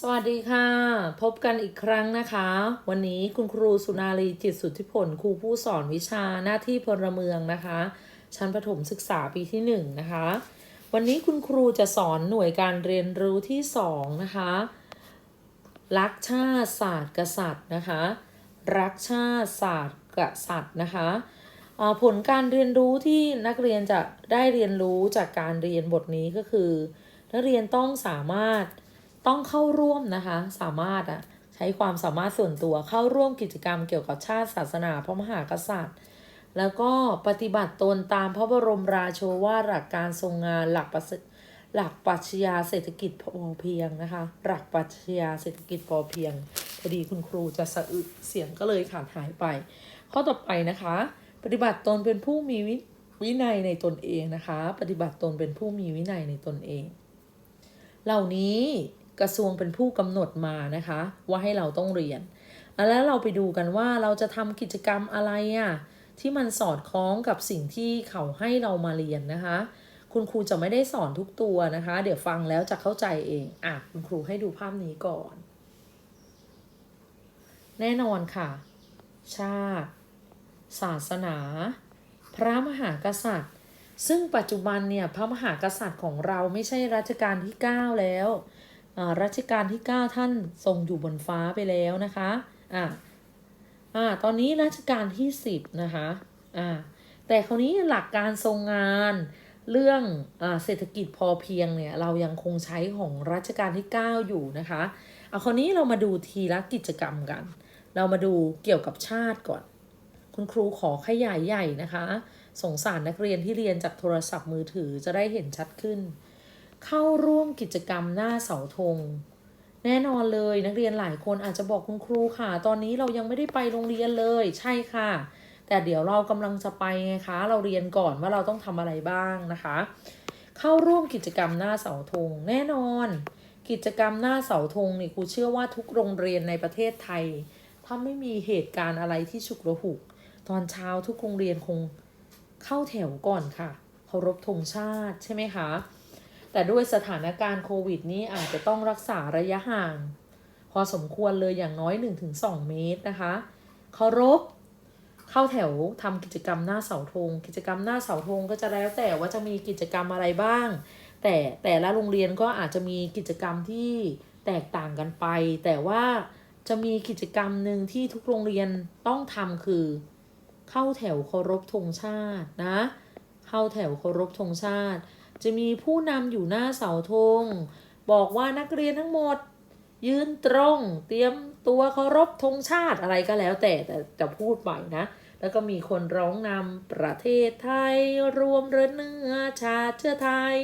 สวัสดีค่ะ พบกันอีกครั้งนะคะ วันนี้คุณครูสุนารีจิตสุทธิผลครูผู้สอนวิชาหน้าที่พลเมืองนะคะ ชั้นประถมศึกษาปีที่1นะคะ วันนี้คุณครูจะสอนหน่วยการเรียนรู้ที่2นะคะรักชาติศาสตร์กษัตริย์นะคะ รักชาติศาสตร์กษัตริย์นะคะผลการเรียนรู้ที่นักเรียนจะได้เรียนรู้จากการเรียนบทนี้ก็คือ นักเรียนต้องสามารถ ต้องเข้าร่วมนะคะ สามารถอะใช้ความสามารถส่วนตัวเข้าร่วมกิจกรรมเกี่ยวกับชาติศาสนาพระมหากษัตริย์ แล้วก็ปฏิบัติตนตามพระบรมราโชวาทหลักการทรงงานหลักประสิหลักปรัชญาเศรษฐกิจพอเพียงนะคะ หลักปรัชญาเศรษฐกิจพอเพียง พอดีคุณครูจะสะอึกเสียงก็เลยขาดหายไป ข้อต่อไปนะคะ ปฏิบัติตนเป็นผู้มีวิวินัยในตนเองนะคะ ปฏิบัติตนเป็นผู้มีวินัยในตนเอง เหล่านี้ กระทรวงเป็นผู้กำหนดมานะคะ ว่าให้เราต้องเรียน แล้วเราไปดูกันว่าเราจะทำกิจกรรมอะไรอะที่มันสอดคล้องกับสิ่งที่เขาให้เรามาเรียนนะคะ คุณครูจะไม่ได้สอนทุกตัวนะคะ เดี๋ยวฟังแล้วจะเข้าใจเองอะคุณครูให้ดูภาพนี้ก่อน แน่นอนค่ะ ชาติ ศาสนา พระมหากษัตริย์ ซึ่งปัจจุบันเนี่ยพระมหากษัตริย์ของเราไม่ใช่รัชกาลที่ 9 แล้ว รัชกาลที่ 9 ท่านทรงอยู่บนฟ้าไปแล้วนะคะอ่าอ่าตอนนี้รัชกาลที่ 10 นะคะอ่าแต่คราวนี้หลักการทรงงานเรื่องอเศรษฐกิจพอเพียงเนี่ยเรายังคงใช้ของรัชกาลที่ 9 อยู่นะคะเอาคราวนี้เรามาดูทีละกิจกรรมกัน เรามาดูเกี่ยวกับชาติก่อน คุณครูขอขยายใหญ่นะคะ สงสารนักเรียนที่เรียนจากโทรศัพท์มือถือจะได้เห็นชัดขึ้น เข้าร่วมกิจกรรมหน้าเสาธง แน่นอนเลยนักเรียนหลายคนอาจจะบอกคุณครูค่ะ ตอนนี้เรายังไม่ได้ไปโรงเรียนเลยใช่ค่ะ แต่เดี๋ยวเรากำลังจะไปไงคะ เราเรียนก่อนว่าเราต้องทำอะไรบ้างนะคะ เข้าร่วมกิจกรรมหน้าเสาธง แน่นอน กิจกรรมหน้าเสาธงนี่ครูเชื่อว่าทุกโรงเรียนในประเทศไทย ถ้าไม่มีเหตุการณ์อะไรที่ฉุกระหุก ตอนเช้าทุกโรงเรียนคงเข้าแถวก่อนค่ะเคารพธงชาติใช่ไหมคะ แต่ด้วยสถานการณ์โควิดนี้อาจจะต้องรักษาระยะห่าง พอสมควรเลยอย่างน้อย 1-2 เมตรนะคะเคารพเข้าแถวทำกิจกรรมหน้าเสาธงกิจกรรมหน้าเสาธงก็จะแล้วแต่ว่าจะมีกิจกรรมอะไรบ้าง แต่แต่ละโรงเรียนก็อาจจะมีกิจกรรมที่แตกต่างกันไป แต่ว่าจะมีกิจกรรมหนึ่งที่ทุกโรงเรียนต้องทำคือ เข้าแถวเคารพธงชาตินะ เข้าแถวเคารพธงชาติ จะมีผู้นำอยู่หน้าเสาธง บอกว่านักเรียนทั้งหมด ยืนตรง เตรียมตัวเคารพธงชาติอะไรก็แล้วแต่แต่จะพูดไปนะ แล้วก็มีคนร้องนำประเทศไทย รวมเรือเนื้อชาติเชื้อไทย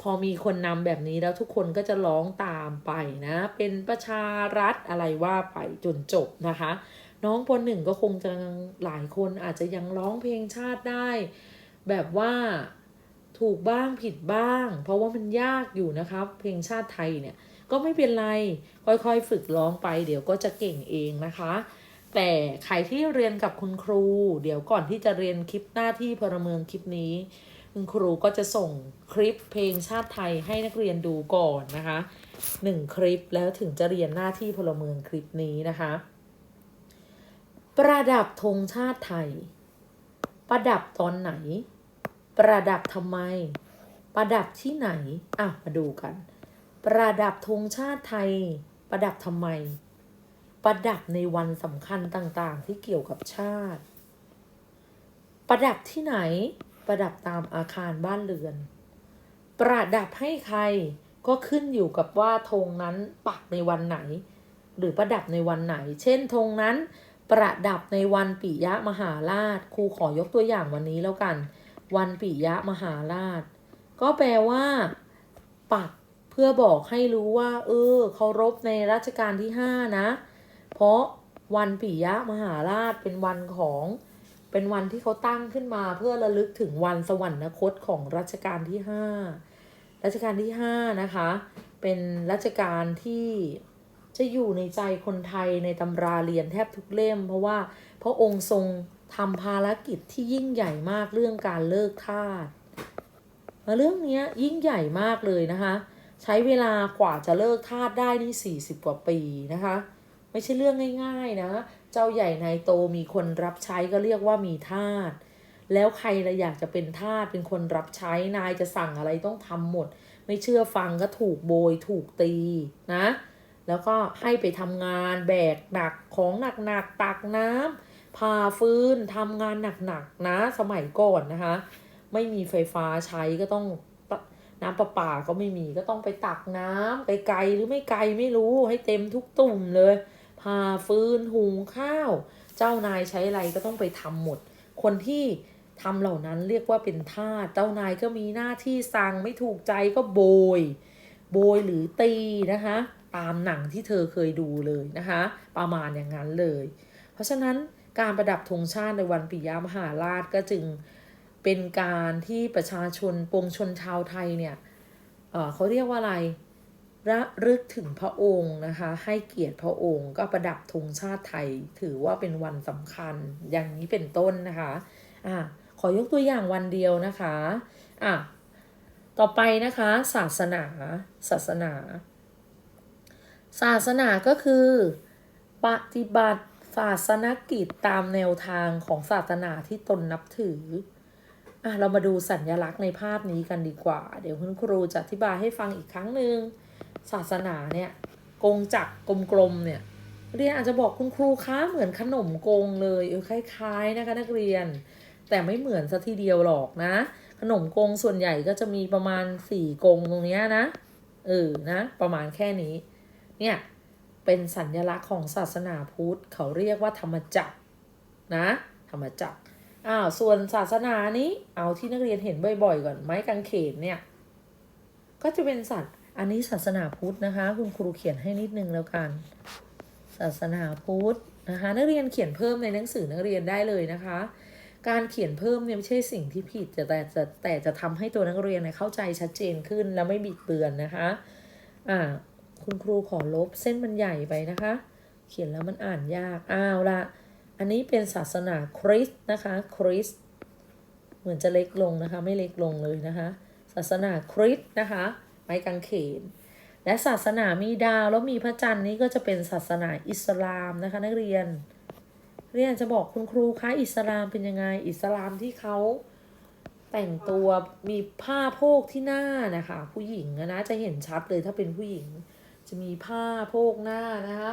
พอมีคนนำแบบนี้แล้วทุกคนก็จะร้องตามไปนะ เป็นประชารัฐอะไรว่าไปจนจบนะคะ น้องปหนึ่งก็คงจะหลายคนอาจจะยังร้องเพลงชาติได้ แบบว่า ถูกบ้างผิดบ้าง เพราะว่ามันยากอยู่นะครับ เพลงชาติไทยเนี่ยก็ไม่เป็นไร ค่อยๆ ฝึกร้องไปเดี๋ยวก็จะเก่งเองนะคะ แต่ใครที่เรียนกับคุณครู เดี๋ยวก่อนที่จะเรียนคลิปหน้าที่พลเมืองคลิปนี้ คุณครูก็จะส่งคลิปเพลงชาติไทยให้นักเรียนดูก่อนนะคะหนึ่งคลิปแล้วถึงจะเรียนหน้าที่พลเมืองคลิปนี้นะคะ ประดับธงชาติไทย ประดับตอนไหน ประดับทำไม ประดับที่ไหนอะมาดูกัน ประดับธงชาติไทย ประดับทำไม ประดับในวันสำคัญต่างๆ ที่เกี่ยวกับชาติ ประดับที่ไหน ประดับตามอาคารบ้านเรือน ประดับให้ใครก็ขึ้นอยู่กับว่าธงนั้นปักในวันไหน หรือประดับในวันไหน เช่นธงนั้น ประดับในวันปิยะมหาราชครูขอยกตัวอย่างวันนี้แล้วกัน วันปิยะมหาราช ก็แปลว่า ปักเพื่อบอกให้รู้ว่า เออเคารพในรัชกาลที่ห้านะ เพราะวันปิยะมหาราชเป็นวันของเป็นวันที่เขาตั้งขึ้นมาเพื่อระลึกถึงวันสวรรคตของรัชกาลที่ห้ารัชกาลที่ห้านะคะ เป็นรัชกาลที่จะอยู่ในใจคนไทยในตำราเรียนแทบทุกเล่ม เพราะว่าพระองค์ทรง ทำภารกิจที่ยิ่งใหญ่มากเรื่องการเลิกทาสเรื่องนี้ยยิ่งใหญ่มากเลยนะคะ ใช้เวลากว่าจะเลิกทาสได้นี่ 40 กว่าปีนะคะ ไม่ใช่เรื่องง่าย ๆนะ เจ้าใหญ่นายโตมีคนรับใช้ก็เรียกว่ามีทาสแล้วใครละอยากจะเป็นทาสเป็นคนรับใช้นายจะสั่งอะไรต้องทำหมด ไม่เชื่อฟังก็ถูกโบยถูกตีนะ แล้วก็ให้ไปทำงานแบกหนักของหนักๆตักน้ำ พาฟืนทำงานหนักๆนะสมัยก่อนนะคะ ไม่มีไฟฟ้าใช้ก็ต้องน้ำประปาก็ไม่มีก็ต้องไปตักน้ำไกลๆหรือไม่ไกลไม่รู้ให้เต็มทุกตุ่มเลยพาฟืนหุงข้าว เจ้านายใช้อะไรก็ต้องไปทำหมด คนที่ทำเหล่านั้นเรียกว่าเป็นทาสเจ้านายก็มีหน้าที่สั่งไม่ถูกใจก็โบย โบยหรือตีนะคะ ตามหนังที่เธอเคยดูเลยนะคะ ประมาณอย่างนั้นเลย เพราะฉะนั้น การประดับธงชาติในวันปิยมหาราชก็จึงเป็นการที่ประชาชนปวงชนชาวไทยเนี่ยเเขาเรียกว่าอะไรระลึกถึงพระองค์นะคะ ให้เกียรติพระองค์ก็ประดับธงชาติไทย ถือว่าเป็นวันสำคัญอย่างนี้เป็นต้นนะคะอะขอยกตัวอย่างวันเดียวนะคะอะต่อไปนะคะ ศาสนา ศาสนา ศาสนาก็คือ ปฏิบัติ ศาสนกิจตามแนวทางของศาสนาที่ตนนับถืออะเรามาดูสัญญลักษณ์ในภาพนี้กันดีกว่า เดี๋ยวคุณครูจะอธิบายให้ฟังอีกครั้งหนึ่งศาสนาเนี่ยกงจักรกลมๆเนี่ยเรียนอาจจะบอกคุณครูคะเหมือนขนมกงเลยเออคล้ายๆนะคะนักเรียน แต่ไม่เหมือนซะทีเดียวหรอกนะ ขนมกงส่วนใหญ่ก็จะมีประมาณสี่กงตรงเนี้ยนะเออนะ ประมาณแค่นี้ เนี่ย เป็นสัญลักษณ์ของศาสนาพุทธ เขาเรียกว่าธรรมจักรนะ ธรรมจักรอ้าวส่วนศาสนานี้เอาที่นักเรียนเห็นบ่อยๆก่อนไม้กางเขนเนี่ยก็จะเป็นสัตว์อันนี้ศาสนาพุทธนะคะ คุณครูเขียนให้นิดนึงแล้วกัน ศาสนาพุทธนะคะนักเรียนเขียนเพิ่มในหนังสือนักเรียนได้เลยนะคะ การเขียนเพิ่มเนี่ยไม่ใช่สิ่งที่ผิดแต่แต่แต่แต่จะทำให้ตัวนักเรียนเนี่ยเข้าใจชัดเจนขึ้นและไม่บิดเบือนนะคะอ่า คุณครูขอลบเส้นมันใหญ่ไปนะคะ เขียนแล้วมันอ่านยากอ้าวละอันนี้เป็นศาสนาคริสต์นะคะคริสต์เหมือนจะเล็กลงนะคะ ไม่เล็กลงเลยนะคะ ศาสนาคริสต์นะคะไม้กางเขน และศาสนามีดาวแล้วมีพระจันทร์นี้ก็จะเป็นศาสนาอิสลามนะคะนักเรียนเรียนจะบอกคุณครูคะอิสลามเป็นยังไง อิสลามที่เขาแต่งตัวมีผ้าโพกที่หน้านะคะ ผู้หญิงนะจะเห็นชัดเลยถ้าเป็นผู้หญิง จะมีผ้าโพกหน้านะคะ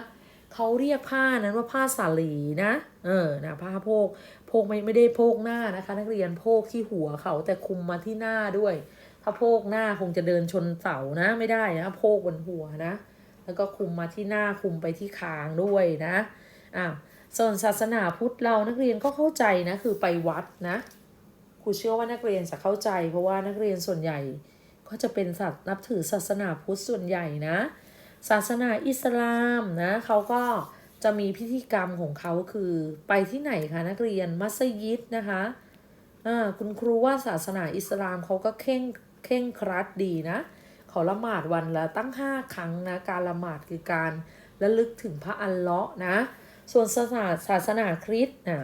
เขาเรียกผ้านั้นว่าผ้าสาลีนะ เออนะผ้าโพกโพกไม่ไม่ได้โพกหน้านะคะ นักเรียนโพกที่หัวเขาแต่คุมมาที่หน้าด้วย ถ้าโพกหน้าคงจะเดินชนเสานะไม่ได้นะโพกบนหัวนะ แล้วก็คุมมาที่หน้าคุมไปที่คางด้วยนะอะส่วนศาสนาพุทธเรานักเรียนก็เข้าใจนะคือไปวัดนะครูเชื่อว่านักเรียนจะเข้าใจ เพราะว่านักเรียนส่วนใหญ่ก็จะเป็นสัตว์นับถือศาสนาพุทธส่วนใหญ่นะ ศาสนาอิสลามนะเขาก็จะมีพิธีกรรมของเขาคือไปที่ไหนคะนักเรียนมัสยิดนะคะคุณครูว่าศาสนาอิสลามเขาก็เข่งเข่งครัดดีนะเขาละหมาดวันละตั้งห้าครั้งนะการละหมาดคือการระลึกถึงพระอัลเลาะห์นะส่วนศาสนาศาสนาคริสต์นะ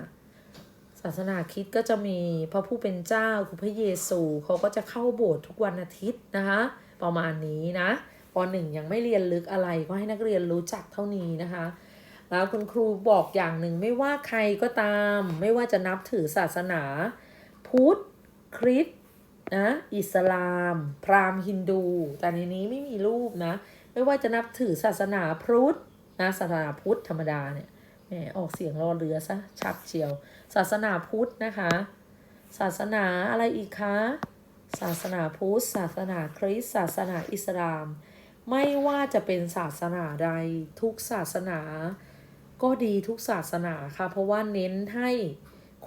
ศาสนาคริสต์ก็จะมีพระผู้เป็นเจ้าคือพระเยซูเขาก็จะเข้าโบสถ์ทุกวันอาทิตย์นะคะประมาณนี้นะ ปหนึ่งยังไม่เรียนลึกอะไรก็ให้นักเรียนรู้จักเท่านี้นะคะ แล้วคุณครูบอกอย่างหนึ่งไม่ว่าใครก็ตาม ไม่ว่าจะนับถือศาสนา พุทธคริสต์นะอิสลาม พราหมณ์ฮินดู แต่ในนี้ไม่มีรูปนะ ไม่ว่าจะนับถือศาสนาพุทธนะศาสนาพุทธธรรมดาเนี่ยแหมออกเสียงรอเรือซะชัดเชียว ศาสนาพุทธนะคะ ศาสนาอะไรอีกคะ ศาสนาพุทธ ศาสนาคริสต์ศาสนาอิสลาม ไม่ว่าจะเป็นศาสนาใดทุกศาสนา ก็ดีทุกศาสนาค่ะ เพราะว่าเน้นให้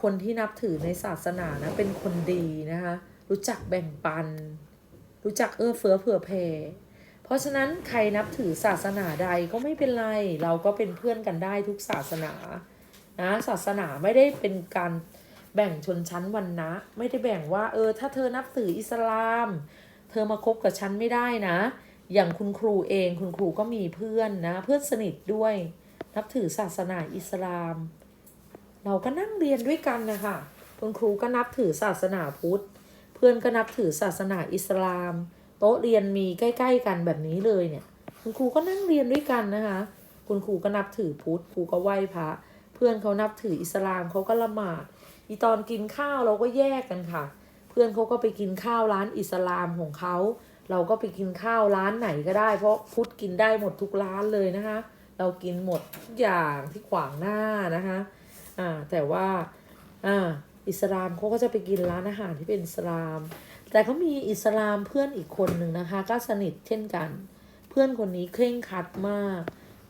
คนที่นับถือในศาสนานะเป็นคนดีนะคะ รู้จักแบ่งปัน รู้จักเอื้อเฟื้อเผื่อแผ่เพราะฉะนั้นใครนับถือศาสนาใดก็ไม่เป็นไร เราก็เป็นเพื่อนกันได้ทุกศาสนานะศาสนาไม่ได้เป็นการแบ่งชนชั้นวรรณะไม่ได้แบ่งว่า เออ ถ้าเธอนับถืออิสลาม เธอมาคบกับฉันไม่ได้นะ อย่างคุณครูเองคุณครูก็มีเพื่อนนะเพื่อนสนิทด้วย นับถือศาสนาอิสลาม เราก็นั่งเรียนด้วยกันนะคะคุณครูก็นับถือศาสนาพุทธ เพื่อนก็นับถือศาสนาอิสลาม โต๊ะเรียนมีใกล้ ๆ กันแบบนี้เลยเนี่ย คุณครูก็นั่งเรียนด้วยกันนะคะ คุณครูก็นับถือพุทธครูก็ไหว้พระเพื่อนเขานับถืออิสลามเขาก็ละหมาดอีตอนกินข้าวเราก็แยกกันค่ะ เพื่อนเขาก็ไปกินข้าวร้านอิสลามของเขา เราก็ไปกินข้าวร้านไหนก็ได้ เพราะพุทธกินได้หมดทุกร้านเลยนะคะ เรากินหมดทุกอย่างที่ขวางหน้านะคะอ่าแต่ว่าอ่าอิสลามเขาก็จะไปกินร้านอาหารที่เป็นอิสลาม แต่เขามีอิสลามเพื่อนอีกคนหนึ่งนะคะ ก็สนิทเช่นกัน เพื่อนคนนี้เคร่งครัดมาก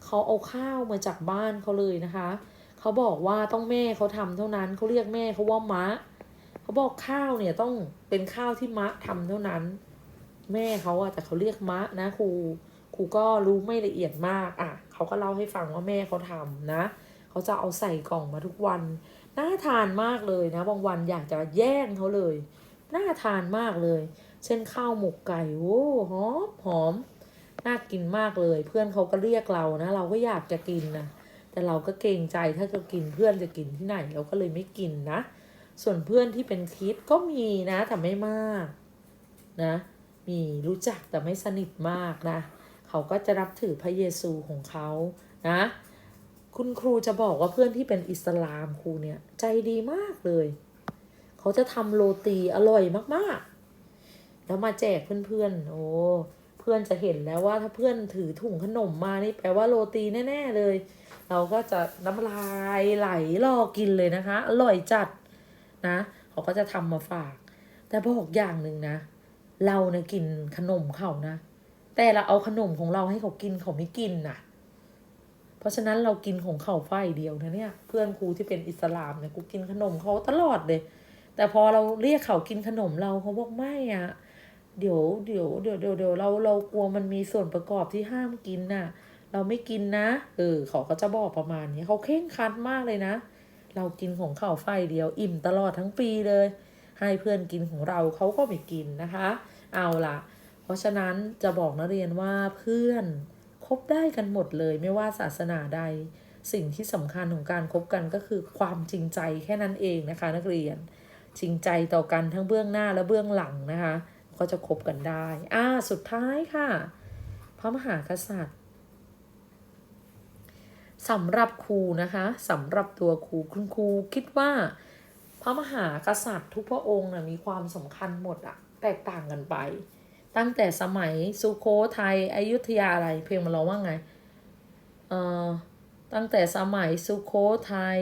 เขาเอาข้าวมาจากบ้านเขาเลยนะคะเขาบอกว่าต้องแม่เขาทำเท่านั้นเขาเรียกแม่เขาว่ามะเขาบอกข้าวเนี่ยต้องเป็นข้าวที่มะทำเท่านั้น แม่เขาอะแต่เขาเรียกมะนะครูครูก็รู้ไม่ละเอียดมากอะเขาก็เล่าให้ฟังว่าแม่เขาทำนะเขาจะเอาใส่กล่องมาทุกวัน น่าทานมากเลยนะ บางวันอยากจะแย่งเขาเลย น่าทานมากเลย เช่นข้าวหมกไก่โอ้หอมหอมน่ากินมากเลย เพื่อนเขาก็เรียกเรานะ เราก็อยากจะกินนะแต่เราก็เกรงใจถ้าจะกินเพื่อนจะกินที่ไหนเราก็เลยไม่กินนะ ส่วนเพื่อนที่เป็นคิดก็มีนะแต่ไม่มากนะ มีรู้จักแต่ไม่สนิทมากนะ เขาก็จะรับถือพระเยซูของเขานะ คุณครูจะบอกว่าเพื่อนที่เป็นอิสลามครูเนี่ย ใจดีมากเลย เขาจะทำโรตีอร่อยมากๆ แล้วมาแจกเพื่อนๆ โอ้ เพื่อนจะเห็นแล้วว่าถ้าเพื่อนถือถุงขนมมานี่แปลว่าโรตีแน่ ๆเลย เราก็จะน้ำลายไหลรอกินเลยนะคะ อร่อยจัดนะ เขาก็จะทำมาฝาก แต่บอกอย่างหนึ่งนะ เราเนี่ยกินขนมเขานะ แต่เราเอาขนมของเราให้เขากินเขาไม่กินน่ะ เพราะฉะนั้นเรากินของเขาฝ่ายเดียวนะเนี่ย เพื่อนครูที่เป็นอิสลามเนี่ยกูกินขนมเขาตลอดเลย แต่พอเราเรียกเขากินขนมเราเขาบอกไม่อะเดี๋ยวเดี๋ยวเดี๋ยวเดี๋ยวเดี๋ยวเราเรากลัวมันมีส่วนประกอบที่ห้ามกินน่ะ เราไม่กินนะเออเขาก็จะบอกประมาณนี้เขาเคร่งคัดมากเลยนะ เรากินของเขาฝ่ายเดียวอิ่มตลอดทั้งปีเลย ให้เพื่อนกินของเราเขาก็ไม่กินนะคะ เอาล่ะ เพราะฉะนั้นจะบอกนักเรียนว่าเพื่อนคบได้กันหมดเลยไม่ว่าศาสนาใด สิ่งที่สำคัญของการคบกันก็คือความจริงใจแค่นั้นเองนะคะ นักเรียน จริงใจต่อกันทั้งเบื้องหน้าและเบื้องหลังนะคะก็จะคบกันได้ อ่า สุดท้ายค่ะ พระมหากษัตริย์สำหรับครูนะคะสำหรับตัวครูคุณครูคิดว่า พระมหากษัตริย์ทุกพระองค์นะมีความสำคัญหมดอะ แตกต่างกันไป ตั้งแต่สมัยสุโขทัยอยุธยาอะไรเพลงมันร้องว่าไงเอ่อตั้งแต่สมัยสุโขทัย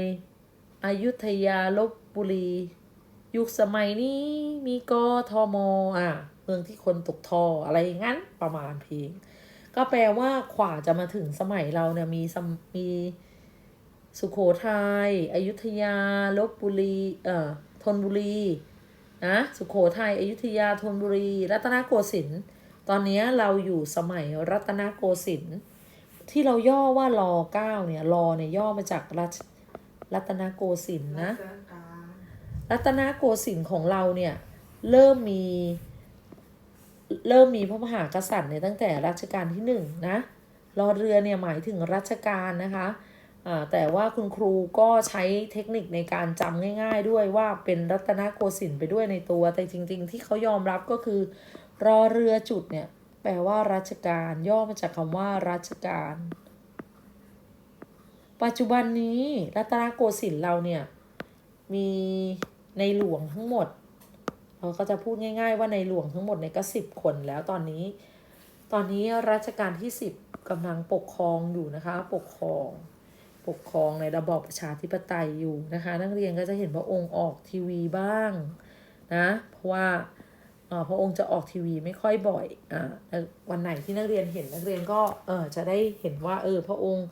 อยุธยาลบบุรี ยุคสมัยนี้มีกทมอะเมืองที่คนตกทออะไรอย่างนั้นประมาณเพลงก็แปลว่าขวาจะมาถึงสมัยเราเนี่ยมีสมีสุโขทัยอยุธยาลบบุรีเอ่อธนบุรี นะสุโขทัยอยุธยาธนบุรี รัตนโกสินทร์ตอนนี้เราอยู่สมัยรัตนโกสินทร์ที่เราย่อว่ารอเก้าเนี่ยรอเนี่ยย่อมาจากรัชรัตนโกสินทร์นะ รัตนโกสินทร์ของเราเนี่ยเริ่มมีเริ่มมีพระมหากษัตริย์เนี่ยตั้งแต่รัชกาลที่หนึ่งนะรอเรือเนี่ยหมายถึงรัชกาลนะคะ แต่ว่าคุณครูก็ใช้เทคนิคในการจำง่าย ๆ ด้วยว่าเป็นรัตนโกสินทร์ไปด้วยในตัว แต่จริง ๆ ที่เขายอมรับก็คือ รอเรือจุดเนี่ย แปลว่ารัชกาลย่อมาจากคำว่ารัชกาลปัจจุบันนี้รัตนโกสินทร์เราเนี่ย มีในหลวงทั้งหมดเราก็จะพูดง่าย ๆ ว่าในหลวงทั้งหมดเนี่ยก็สิบคนแล้วตอนนี้ ตอนนี้รัชกาลที่สิบกำลังปกครองอยู่นะคะ ปกครอง ปกครองในระบอบประชาธิปไตยอยู่นะคะ นักเรียนก็จะเห็นพระองค์ออกทีวีบ้างนะเพราะว่าพระองค์จะออกทีวีไม่ค่อยบ่อยอ่าววันไหนที่นักเรียนเห็นนักเรียนก็เออจะได้เห็นว่า เออ พระองค์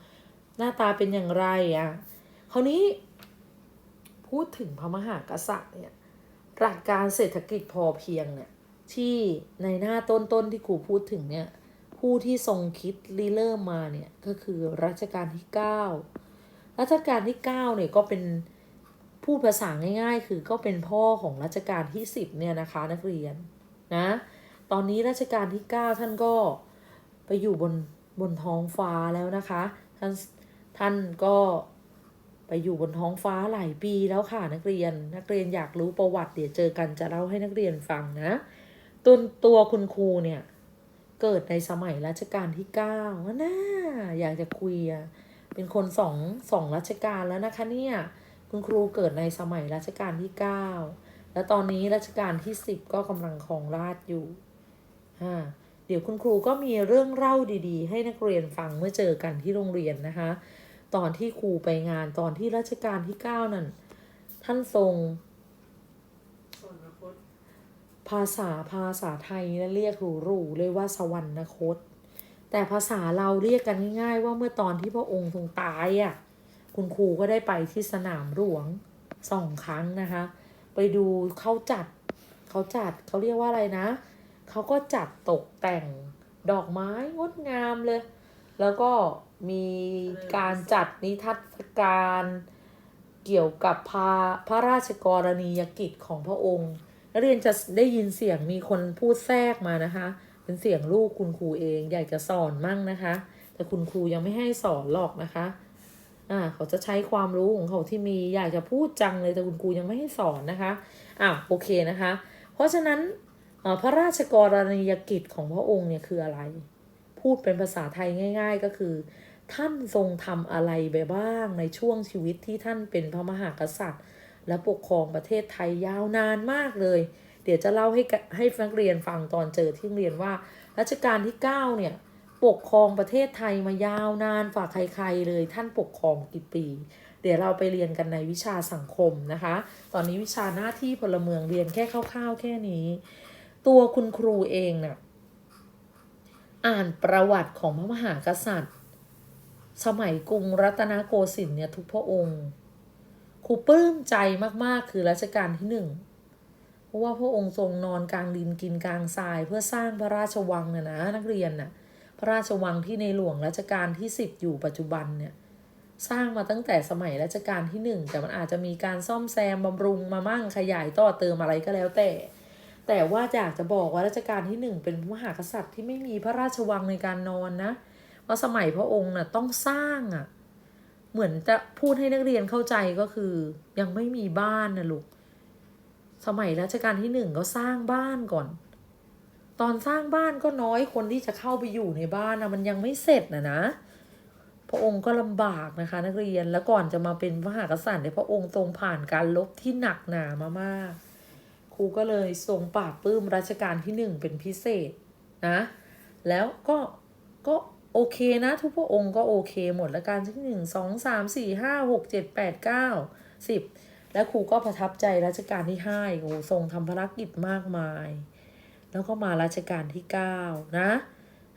หน้าตาเป็นอย่างไรอะคราวนี้พูดถึงพระมหากษัตริย์เนี่ยหลักการเศรษฐกิจพอเพียงเนี่ยที่ในหน้าต้นๆที่ครูพูดถึงเนี่ย ผู้ที่ทรงคิดริเริ่มมาเนี่ย ก็คือรัชกาลที่ 9 รัชกาลที่ 9 เนี่ยก็เป็นพูดภาษาง่าย ๆ คือก็เป็นพ่อของรัชกาลที่ 10 เนี่ยนะคะนักเรียนนะ ตอนนี้รัชกาลที่ 9 ท่านก็ไปอยู่บนบนท้องฟ้าแล้วนะคะ ท่านท่านก็ไปอยู่บนท้องฟ้าหลายปีแล้วค่ะนักเรียน นักเรียนอยากรู้ประวัติเดี๋ยวเจอกันจะเล่าให้นักเรียนฟังนะตัวตัวคุณครูเนี่ย เกิดในสมัยรัชกาลที่เก้าน่าอยากจะคุยอะเป็นคนสองสองรัชกาลแล้วนะคะเนี่ยคุณครูเกิดในสมัยรัชกาลที่เก้าแล้วตอนนี้รัชกาลที่สิบก็กำลังครองราชอยู่อ่าเดี๋ยวคุณครูก็มีเรื่องเล่าดีๆ ให้นักเรียนฟังเมื่อเจอกันที่โรงเรียนนะคะ ตอนที่ครูไปงานตอนที่รัชกาลที่เก้านั่นท่านทรง ภาษาภาษาไทยนะเรียกหรูๆเลยว่าสวรรคต แต่ภาษาเราเรียกกันง่าย ๆ ว่าเมื่อตอนที่พระองค์ทรงตายอะคุณครูก็ได้ไปที่สนามหลวงสองครั้งนะคะ ไปดูเขาจัดเขาจัดเขาเรียกว่าอะไรนะเขาก็จัดตกแต่งดอกไม้งดงามเลย แล้วก็มีการจัดนิทรรศการเกี่ยวกับพาพระราชกรณียกิจของพระองค์ นักเรียนจะได้ยินเสียงมีคนพูดแทรกมานะคะ เป็นเสียงลูกคุณครูเองอยากจะสอนมั่งนะคะ แต่คุณครูยังไม่ให้สอนหรอกนะคะอ่าเขาจะใช้ความรู้ของเขาที่มีอยากจะพูดจังเลยแต่คุณครูยังไม่ให้สอนนะคะอ่าโอเคนะคะ เพราะฉะนั้นพระราชกรณียกิจของพระองค์เนี่ยคืออะไร พูดเป็นภาษาไทยง่าย ๆ ก็คือ ท่านทรงทำอะไรไปบ้างในช่วงชีวิตที่ท่านเป็นพระมหากษัตริย์ และปกครองประเทศไทยยาวนานมากเลย เดี๋ยวจะเล่าให้ให้นักเรียนฟังตอนเจอที่โรงเรียนว่ารัชกาลที่ 9 เนี่ย ปกครองประเทศไทยมายาวนานฝ่าใครๆเลย ท่านปกครองกี่ปี เดี๋ยวเราไปเรียนกันในวิชาสังคมนะคะ ตอนนี้วิชาหน้าที่พลเมืองเรียนแค่คร่าวๆแค่นี้ ตัวคุณครูเองเนี่ยอ่านประวัติของพระมหากษัตริย์ สมัยกรุงรัตนโกสินทร์เนี่ยทุกพระองค์ ครูปลื้มใจมากๆ คือรัชกาลที่หนึ่งเพราะว่าพระองค์ทรงนอนกลางดินกินกลางทราย เพื่อสร้างพระราชวังน่ะนะนักเรียนน่ะพระราชวังที่ในหลวงรัชกาลที่สิบอยู่ปัจจุบันเนี่ยสร้างมาตั้งแต่สมัยรัชกาลที่หนึ่งแต่มันอาจจะมีการซ่อมแซมบำรุงมามั่งขยายต่อเติมอะไรก็แล้วแต่ แต่ว่าอยากจะบอกว่ารัชกาลที่หนึ่งเป็นมหากษัตริย์ที่ไม่มีพระราชวังในการนอนนะเพราสมัยพระองค์น่ะต้องสร้างอะ เหมือนจะพูดให้นักเรียนเข้าใจก็คือ ยังไม่มีบ้านนะลูก สมัยรัชกาลที่หนึ่งก็สร้างบ้านก่อน ตอนสร้างบ้านก็น้อยคนที่จะเข้าไปอยู่ในบ้านนะมันยังไม่เสร็จนะนะ พระองค์ก็ลำบากนะคะ นักเรียนแล้วก่อนจะมาเป็นมหากษัตริย์เนี่ยพระองค์ทรงผ่านการลบที่หนักหนามามากครูก็เลยทรงปราบปลื้มรัชกาลที่หนึ่งเป็นพิเศษนะ แล้วก็ก็ โอเคนะ ทุกพระองค์ก็โอเคหมดและการที่หนึ่งสองสามสี่ห้าหกเจ็ดแปดเก้าสิบและครูก็ประทับใจรัชกาลที่ห้าโอ้โหทรงทำภารกิจมากมาย แล้วก็มารัชกาลที่เก้านะ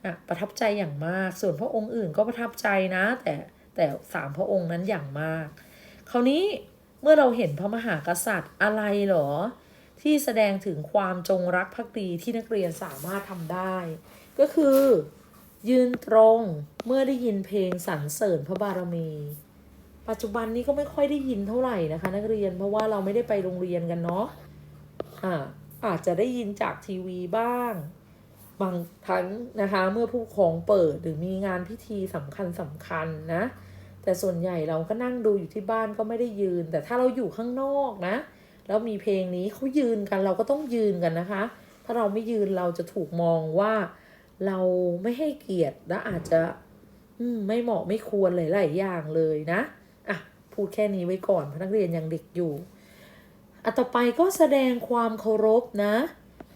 อะประทับใจอย่างมาก ส่วนพระองค์อื่นก็ประทับใจนะ แต่แต่สามพระองค์นั้นอย่างมาก คราวนี้เมื่อเราเห็นพระมหากษัตริย์อะไรหรอ ที่แสดงถึงความจงรักภักดีที่นักเรียนสามารถทำได้ ก็คือ ยืนตรงเมื่อได้ยินเพลงสรรเสริญพระบารมี ปัจจุบันนี้ก็ไม่ค่อยได้ยินเท่าไหร่นะคะ นักเรียนเพราะว่าเราไม่ได้ไปโรงเรียนกันเนาะอ่าอาจจะได้ยินจากทีวีบ้าง บางครั้งนะคะ เมื่อผู้ปกครองเปิดหรือมีงานพิธีสำคัญสำคัญนะ แต่ส่วนใหญ่เราก็นั่งดูอยู่ที่บ้านก็ไม่ได้ยืน แต่ถ้าเราอยู่ข้างนอกนะ แล้วมีเพลงนี้เขายืนกันเราก็ต้องยืนกันนะคะ ถ้าเราไม่ยืนเราจะถูกมองว่า เราไม่ให้เกียรติและอาจจะมไม่เหมาะไม่ควรหลายๆอย่างเลยนะอะพูดแค่นี้ไว้ก่อนเพราะนักเรียนยังเด็กอยู่อะต่อไปก็แสดงความเคารพนะ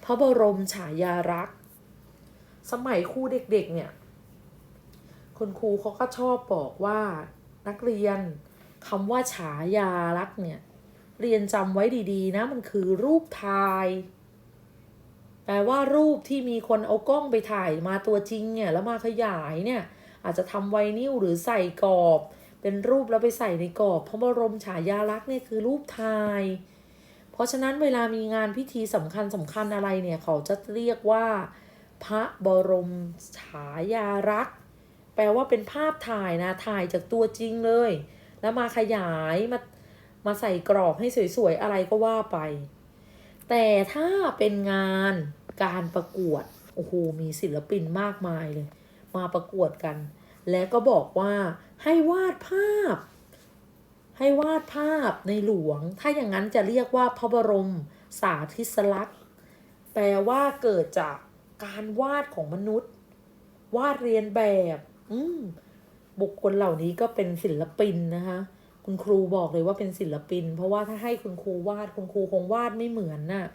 พระบรมฉายาลักษณ์สมัยครูเด็กๆเนี่ยคุณครูเขาก็ชอบบอกว่านักเรียนคำว่าฉายาลักษณ์เนี่ย เรียนจำไว้ดีๆนะมันคือรูปถ่าย แปลว่ารูปที่มีคนเอากล้องไปถ่ายมาตัวจริงเนี่ยแล้วมาขยายเนี่ยอาจจะทำไวนิลหรือใส่กรอบ เป็นรูปแล้วไปใส่ในกรอบพระบรมฉายาลักษณ์เนี่ยคือรูปถ่าย เพราะฉะนั้นเวลามีงานพิธีสำคัญสำคัญอะไรเนี่ยเขาจะเรียกว่า พระบรมฉายาลักษณ์แปลว่าเป็นภาพถ่ายนะถ่ายจากตัวจริงเลย แล้วมาขยายมามาใส่กรอบให้สวยๆอะไรก็ว่าไป แต่ถ้าเป็นงานการประกวด โอ้โห มีศิลปินมากมายเลย มาประกวดกัน และก็บอกว่าให้วาดภาพ ให้วาดภาพในหลวง ถ้าอย่างนั้นจะเรียกว่าพระบรมสาธิสลักษณ์แปลว่าเกิดจากการวาดของมนุษย์ วาดเรียนแบบ อืมบุคคลเหล่านี้ก็เป็นศิลปินนะคะ คุณครูบอกเลยว่าเป็นศิลปิน เพราะว่าถ้าให้คุณครูวาดคุณครูคงวาดไม่เหมือนน่ะ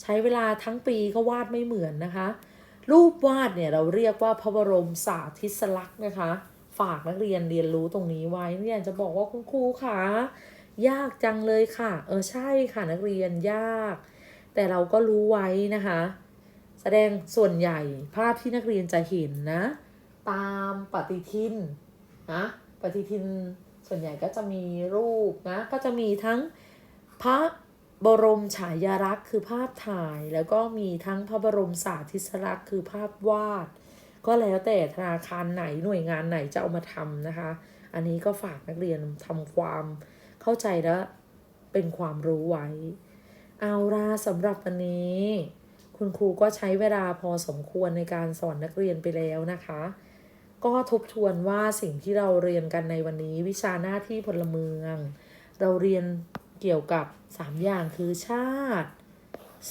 ใช้เวลาทั้งปีก็วาดไม่เหมือนนะคะ รูปวาดเนี่ยเราเรียกว่าพระบรมสาธิสลักษณ์นะคะ ฝากนักเรียนเรียนรู้ตรงนี้ไว้นักเรียนจะบอกว่าคุณครูค่ะยากจังเลยค่ะ เออใช่ค่ะนักเรียนยาก แต่เราก็รู้ไว้นะคะ แสดงส่วนใหญ่ภาพที่นักเรียนจะเห็นนะ ตามปฏิทินนะปฏิทิน ส่วนใหญ่ก็จะมีรูปนะก็จะมีทั้งพระบรมฉายาลักษณ์คือภาพถ่าย แล้วก็มีทั้งพระบรมสาธิสลักษณ์คือภาพวาด ก็แล้วแต่ธนาคารไหนหน่วยงานไหนจะเอามาทำนะคะ อันนี้ก็ฝากนักเรียนทำความเข้าใจและเป็นความรู้ไว้ เอาละสำหรับวันนี้ คุณครูก็ใช้เวลาพอสมควรในการสอนนักเรียนไปแล้วนะคะ ก็ทบทวนว่าสิ่งที่เราเรียนกันในวันนี้ วิชาหน้าที่พลเมือง เราเรียนเกี่ยวกับ 3 อย่างคือชาติ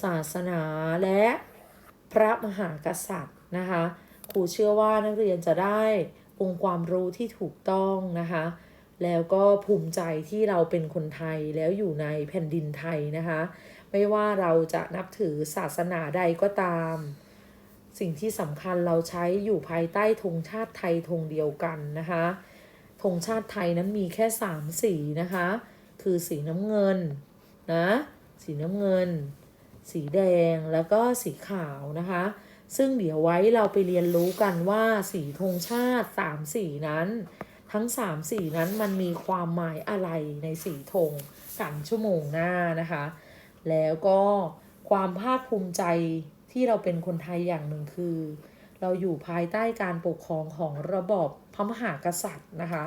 ศาสนาและพระมหากษัตริย์นะคะครูเชื่อว่านักเรียนจะได้องค์ความรู้ที่ถูกต้องนะคะแล้วก็ภูมิใจที่เราเป็นคนไทยแล้วอยู่ในแผ่นดินไทยนะคะ ไม่ว่าเราจะนับถือศาสนาใดก็ตาม สิ่งที่สำคัญเราใช้อยู่ภายใต้ธงชาติไทยธงเดียวกันนะคะธงชาติไทยนั้นมีแค่สามสีนะคะ คือสีน้ำเงินนะสีน้ำเงิน สีแดงแล้วก็สีขาวนะคะ ซึ่งเดี๋ยวไว้เราไปเรียนรู้กันว่าสีธงชาติสามสีนั้น ทั้งสามสีนั้นมันมีความหมายอะไรในสีธงกันชั่วโมงหน้านะคะ แล้วก็ความภาคภูมิใจ ที่เราเป็นคนไทยอย่างหนึ่งคือ เราอยู่ภายใต้การปกครองของระบอบพระมหากษัตริย์นะคะ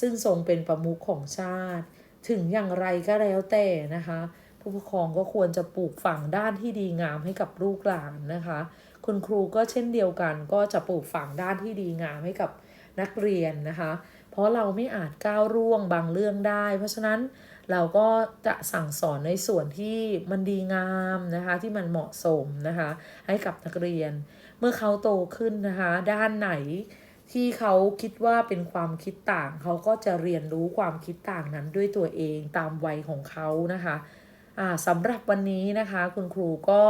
ซึ่งทรงเป็นประมุขของชาติ ถึงอย่างไรก็แล้วแต่นะคะ ผู้ปกครองก็ควรจะปลูกฝังด้านที่ดีงามให้กับลูกหลานนะคะ คุณครูก็เช่นเดียวกัน ก็จะปลูกฝังด้านที่ดีงามให้กับนักเรียนนะคะ เพราะเราไม่อาจก้าวร่วงบางเรื่องได้ เพราะฉะนั้น เราก็จะสั่งสอนในส่วนที่มันดีงามนะคะที่มันเหมาะสมนะคะให้กับนักเรียน เมื่อเขาโตขึ้นนะคะด้านไหนที่เขาคิดว่าเป็นความคิดต่าง เขาก็จะเรียนรู้ความคิดต่างนั้นด้วยตัวเองตามวัยของเขานะคะอ่าสำหรับวันนี้นะคะคุณครูก็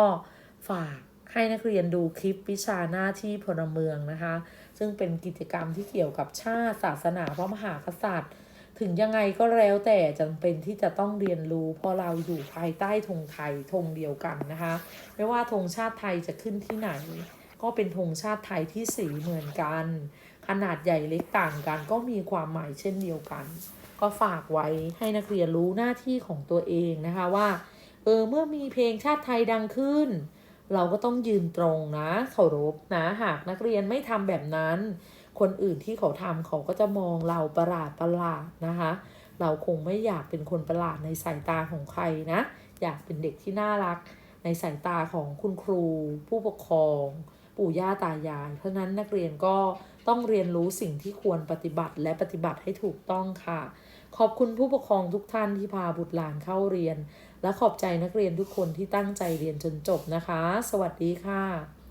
ฝากให้นักเรียนดูคลิปวิชาหน้าที่พลเมืองนะคะ ซึ่งเป็นกิจกรรมที่เกี่ยวกับชาติศาสนาพระมหากษัตริย์ ถึงยังไงก็แล้วแต่จำเป็นที่จะต้องเรียนรู้เพราะเราอยู่ภายใต้ธงไทยธงเดียวกันนะคะ ไม่ว่าธงชาติไทยจะขึ้นที่ไหน ก็เป็นธงชาติไทยที่สีเหมือนกัน ขนาดใหญ่เล็กต่างกัน ก็มีความหมายเช่นเดียวกัน ก็ฝากไว้ให้นักเรียนรู้หน้าที่ของตัวเองนะคะว่าเออเมื่อมีเพลงชาติไทยดังขึ้น เราก็ต้องยืนตรงนะเคารพนะหากนักเรียนไม่ทำแบบนั้น คนอื่นที่เขาทำเขาก็จะมองเราประหลาดประหลาดนะคะ เราคงไม่อยากเป็นคนประหลาดในสายตาของใครนะ อยากเป็นเด็กที่น่ารัก ในสายตาของคุณครู ผู้ปกครอง ปู่ย่าตายาย เพราะนั้นนักเรียนก็ต้องเรียนรู้สิ่งที่ควรปฏิบัติและปฏิบัติให้ถูกต้องค่ะ ขอบคุณผู้ปกครองทุกท่านที่พาบุตรหลานเข้าเรียน และขอบใจนักเรียนทุกคนที่ตั้งใจเรียนจนจบนะคะ สวัสดีค่ะ